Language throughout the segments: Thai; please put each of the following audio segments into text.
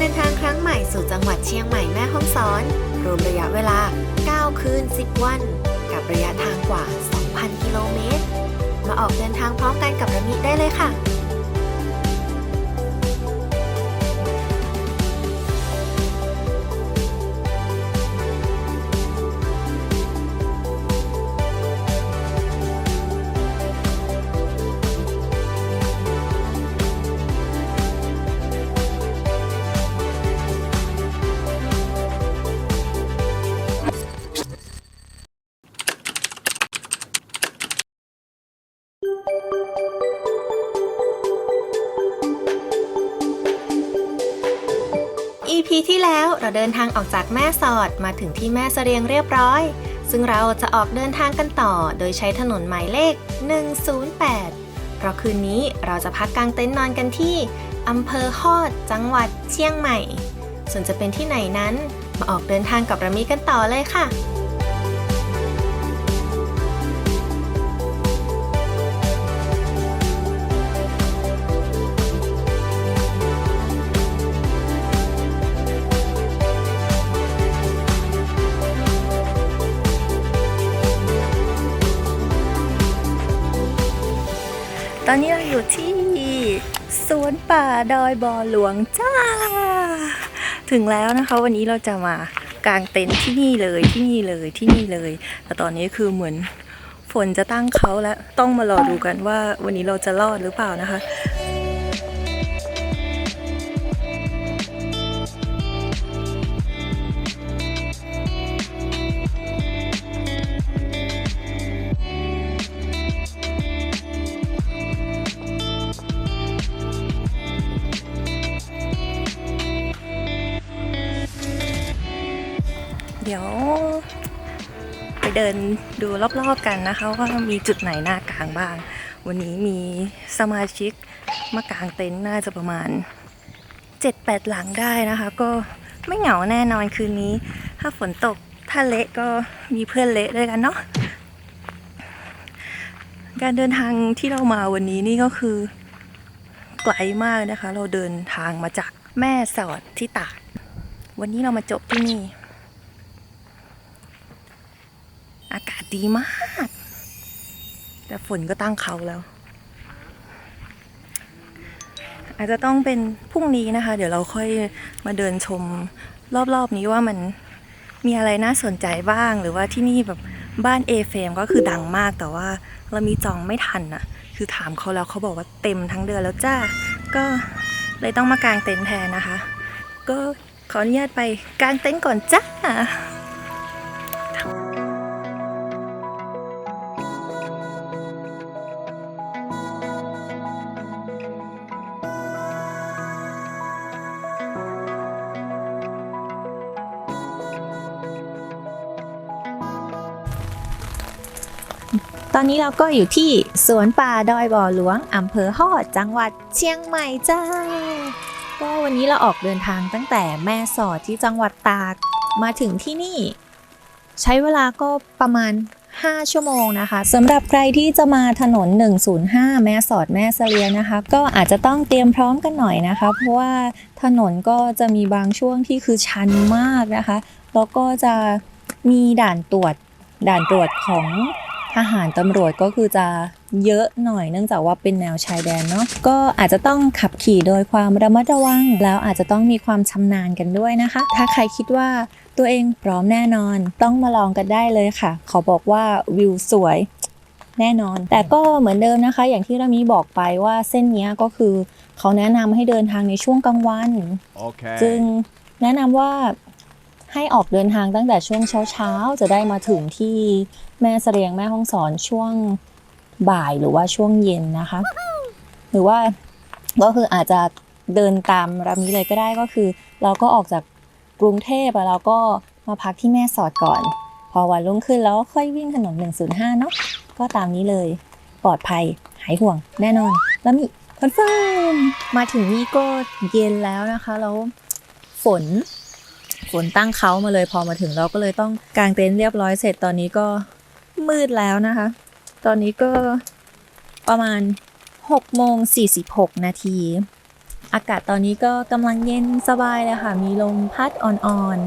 เดินทางครั้งใหม่สู่จังหวัดเชียงใหม่แม่ฮ่องสอน รวมระยะเวลา 9 คืน 10 วัน กับระยะทางกว่า 2,000 กิโลเมตร มาออกเดินทางพร้อมกันกับระมิได้เลยค่ะ EP ที่แล้วเราเดินทางออกจากแม่สอดมาถึงที่แม่เสรียงเรียบร้อย ซึ่งเราจะออกเดินทางกันต่อโดยใช้ถนนหมายเลข 108 เพราะคืนนี้เราจะพักกลางเต็นท์นอนกันที่อำเภอฮอด จังหวัดเชียงใหม่ ส่วนจะเป็นที่ไหนนั้น มาออกเดินทางกับรามีกันต่อเลยค่ะ ตอนนี้เราอยู่ที่สวนป่าดอยบ่อหลวงจ้า ถึงแล้วนะคะ วันนี้เราจะมากางเต็นท์ที่นี่เลยที่นี่เลยที่นี่เลย แต่ตอนนี้คือเหมือนฝนจะตั้งเขาแล้ว ต้องมารอดูกันว่าวันนี้เราจะรอดหรือเปล่านะคะ เดี๋ยว ไปเดินดูรอบๆกันนะคะ ว่ามีจุดไหนน่ากางบ้าง วันนี้มีสมาชิกมากางเต็นท์น่าจะประมาณ 7-8 หลังได้นะคะ ก็ไม่เหงาแน่นอนคืนนี้ ถ้าฝนตกถ้าเละก็มีเพื่อนเละด้วยกันเนาะการเดินทางที่เรามาวันนี้นี่ก็คือไกลมากนะคะ เราเดินทางมาจากแม่สอดที่ตาก วันนี้เรามาจบที่นี่ อากาศดีมาก แต่ฝนก็ตั้งเขาแล้ว อาจจะต้องเป็นพรุ่งนี้นะคะ เดี๋ยวเราค่อยมาเดินชมรอบๆนี้ว่ามันมีอะไรน่าสนใจบ้าง หรือว่าที่นี่แบบบ้านเอเฟมก็คือดังมากแต่ว่าเรามีจองไม่ทันอะคือถามเขาแล้วเขาบอกว่าเต็มทั้งเดือนแล้วจ้า ก็เลยต้องมากางเต็นท์แทนนะคะ ก็ขออนุญาตไปกางเต็นท์ก่อนจ้า ตอนนี้เราก็อยู่ที่สวนป่าดอยบ่อหลวงอำเภอฮอดจังหวัดเชียงใหม่จ้า ก็วันนี้เราออกเดินทางตั้งแต่แม่สอดที่จังหวัดตากมาถึงที่นี่ ใช้เวลาก็ประมาณ 5 ชั่วโมงนะคะสำหรับใครที่จะมาถนน 105 แม่สอดแม่เสลียนะคะ ก็อาจจะต้องเตรียมพร้อมกันหน่อยนะคะ เพราะว่าถนนก็จะมีบางช่วงที่คือชันมากนะคะ แล้วก็จะมีด่านตรวจด่านตรวจของ ทหารตำรวจก็คือจะเยอะหน่อยเนื่องจากว่าเป็นแนวชายแดนเนาะก็อาจจะต้องขับขี่โดยความระมัดระวัง แล้วอาจจะต้องมีความชำนาญกันด้วยนะคะ ถ้าใครคิดว่าตัวเองพร้อมแน่นอนต้องมาลองกันได้เลยค่ะเขาบอกว่าวิวสวยแน่นอน แต่ก็เหมือนเดิมนะคะ อย่างที่รามีบอกไปว่าเส้นเนี้ยก็คือเขาแนะนำให้เดินทางในช่วงกลางวัน Okay. จึงแนะนำว่า ให้ออกเดินทางตั้งแต่ช่วงเช้าๆ จะได้มาถึงที่แม่เสรียงแม่ห้องสอนช่วงบ่ายหรือว่าช่วงเย็นนะคะ หรือว่าก็คืออาจจะเดินตามรามีเลยก็ได้ก็คือ เราก็ออกจากกรุงเทพอะเราก็มาพักที่แม่สอดก่อน พอวันรุ่งขึ้นแล้วค่อยวิ่งถนน 105 เนาะก็ตามนี้เลยปลอดภัยหายห่วงแน่นอน แล้วมีคอนเฟิร์มมาถึงนี่ก็เย็นแล้วนะคะแล้วฝน ฝนตั้งเขามาเลยพอมาถึงเราก็เลยต้องกางเต็นท์เรียบร้อยเสร็จตอนนี้ก็มืดแล้วนะคะ ตอนนี้ก็ประมาณ6โมง46 นาที อากาศตอนนี้ก็กำลังเย็นสบายเลยค่ะ มีลมพัดอ่อน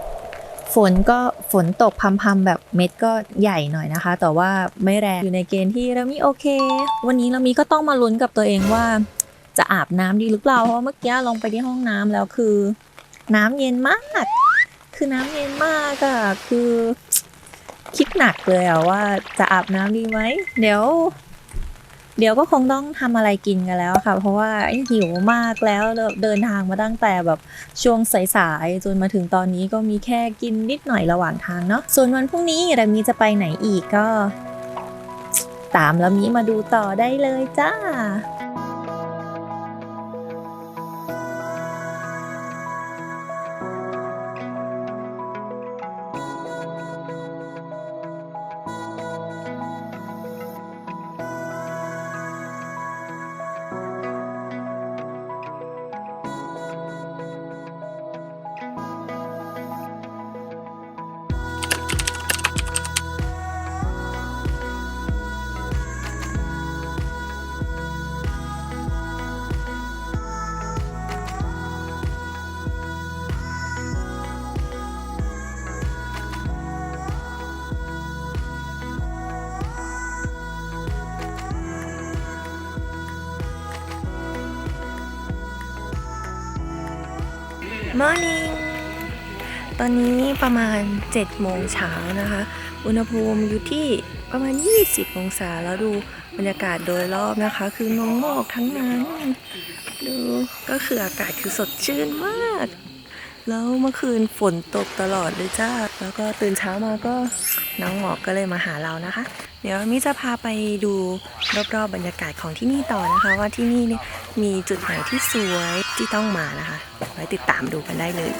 ๆ ฝนก็ฝนตกพำๆแบบเม็ดก็ใหญ่หน่อยนะคะ แต่ว่าไม่แรงอยู่ในเกณฑ์ที่เรามีโอเค วันนี้เรามีก็ต้องมาลุ้นกับตัวเองว่าจะอาบน้ำดีหรือเปล่า เพราะเมื่อกี้ลงไปที่ห้องน้ำแล้วคือ น้ำเย็นมาก คือน้ำเย็นมากอะคือคิดหนักเลยอะว่าจะอาบน้ำดีไหม เดี๋ยว เดี๋ยวก็คงต้องทำอะไรกินกันแล้วค่ะ เพราะว่าหิวมากแล้วเดินทางมาตั้งแต่แบบช่วงสายๆจนมาถึงตอนนี้ก็มีแค่กินนิดหน่อยระหว่างทางเนาะ ส่วนวันพรุ่งนี้เรามีจะไปไหนอีกก็ ตามแล้วมีมาดูต่อได้เลยจ้า Morning ตอนนี้ประมาณ 7 โมงเช้านะคะ อุณหภูมิอยู่ที่ประมาณ 20 องศาแล้วดูบรรยากาศโดยรอบนะคะ คือน้องหมอกทั้งนั้นดูก็คืออากาศคือสดชื่นมาก แล้วเมื่อคืนฝนตกตลอดเลยจ้า แล้วก็ตื่นเช้ามาก็น้องหมอกก็เลยมาหาเรานะคะ เดี๋ยวมิจะพาไปดูรอบๆบรรยากาศของที่นี่ต่อนะคะ ว่าที่นี่เนี่ยมีจุดไหนที่สวยที่ต้องมานะคะ ไว้ติดตามดูกันได้เลย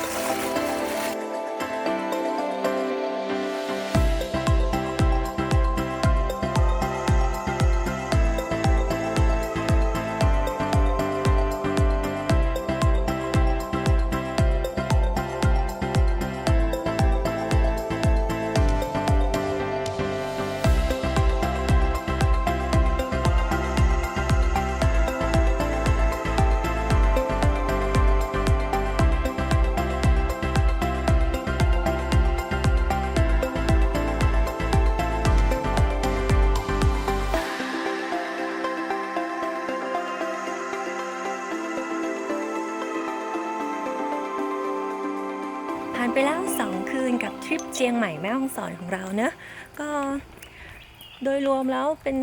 สอนของเราเนอะก็โดยรวมแล้วเป็น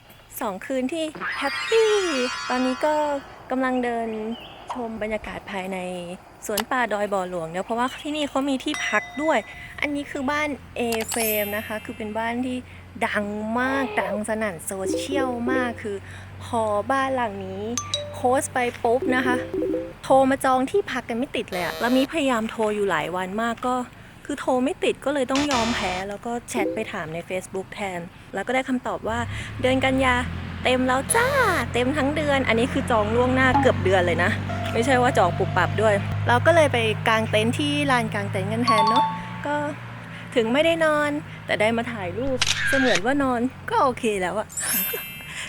2คืนที่แฮปปี้ตอนนี้ก็กำลังเดินชมบรรยากาศภายในสวนป่าดอยบ่อหลวงเนอะเพราะว่าที่นี่เขามีที่พักด้วย อันนี้คือบ้านเอเฟมนะคะ คือเป็นบ้านที่ดังมาก ดังสนั่นโซเชียลมากคือพอบ้านหลังนี้โพสไปปุ๊บนะคะ โทรมาจองที่พักกันไม่ติดเลยอะแล้วมีพยายามโทรอยู่หลายวันมากก็ คือโทรไม่ติดก็เลยต้องยอมแพ้ แล้วก็แชทไปถามใน Facebook แทน แล้วก็ได้คำตอบว่าเดือนกันยาเต็มแล้วจ้า เต็มทั้งเดือน อันนี้คือจองล่วงหน้าเกือบเดือนเลยนะ ไม่ใช่ว่าจองปุบปับด้วย เราก็เลยไปกางเต็นท์ที่ลานกางเต็นท์กันแทนเนาะก็ถึงไม่ได้นอน แต่ได้มาถ่ายรูปเสมือนว่านอนก็โอเคแล้วอะ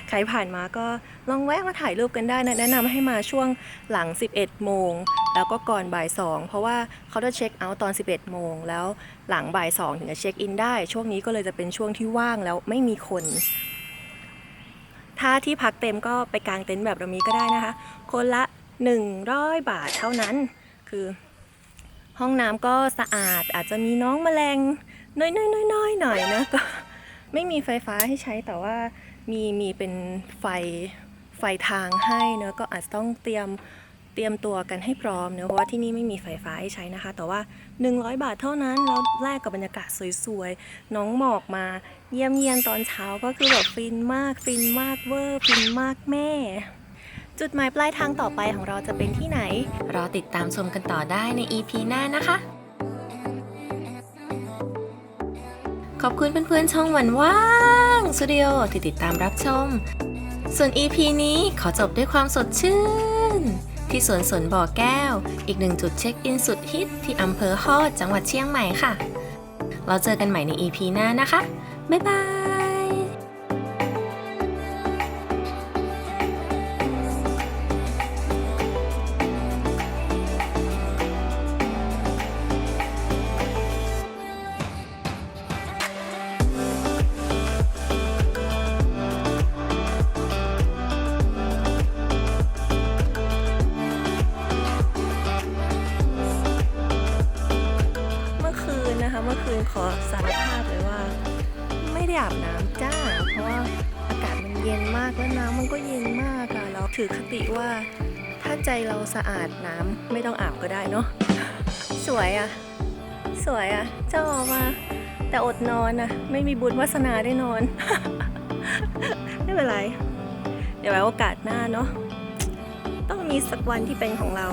ใครผ่านมาก็ลองแวะมาถ่ายรูปกันได้นะแนะนำให้มาช่วงหลัง 11 โมง แล้วก็ก่อนบ่าย 2 เพราะว่าเขาจะเช็คเอาท์ตอน 11 โมง แล้วหลังบ่าย 2 ถึงจะเช็คอินได้ ช่วงนี้ก็เลยจะเป็นช่วงที่ว่างแล้วไม่มีคน ถ้าที่พักเต็มก็ไปกางเต็นท์แบบเรามีก็ได้นะคะ คนละ 100 บาทเท่านั้น คือ ห้องน้ำก็สะอาดอาจจะมีน้องแมลงน้อยๆๆๆหน่อยนะก็ไม่มีไฟฟ้าให้ใช้แต่ว่า มีมีเป็นไฟไฟทางให้เนอะก็อาจจะต้องเตรียมเตรียมตัวกันให้พร้อมเนอะเพราะว่าที่นี่ไม่มีไฟฟ้าให้ใช้นะคะ แต่ว่า 100 บาทเท่านั้นแล้วแลกกับบรรยากาศสวยๆ น้องหมอกมาเยี่ยมเยียนตอนเช้าก็คือแบบฟินมากฟินมากเวอร์ฟินมากแม่ จุดหมายปลายทางต่อไปของเราจะเป็นที่ไหน รอติดตามชมกันต่อได้ใน EP หน้านะคะ ขอบคุณเพื่อนๆช่องวันว่า งสตูดิโอที่ติดตามรับชม ส่วน EP นี้ขอจบด้วยความสดชื่น ที่สวนสนบ่อแก้ว อีกหนึ่งจุดเช็คอินสุดฮิตที่อำเภอฮอดจังหวัดเชียงใหม่ค่ะ เราเจอกันใหม่ใน EP หน้านะคะ บ๊ายบาย มื่อคืนขอสารภาพเลยว่า ไม่ได้อาบน้ำจ้า เพราะว่าอากาศมันเย็นมากแล้วน้ำมันก็เย็นมากอะเราถือคติว่า ถ้าใจเราสะอาดน้ำไม่ต้องอาบก็ได้เนาะสวยอะสวยอะเจ้ามาแต่อดนอนอะไม่มีบุญวาสนาได้นอน ไม่เป็นไร เดี๋ยวไว้โอกาสหน้าเนาะต้องมีสักวันที่เป็นของเรา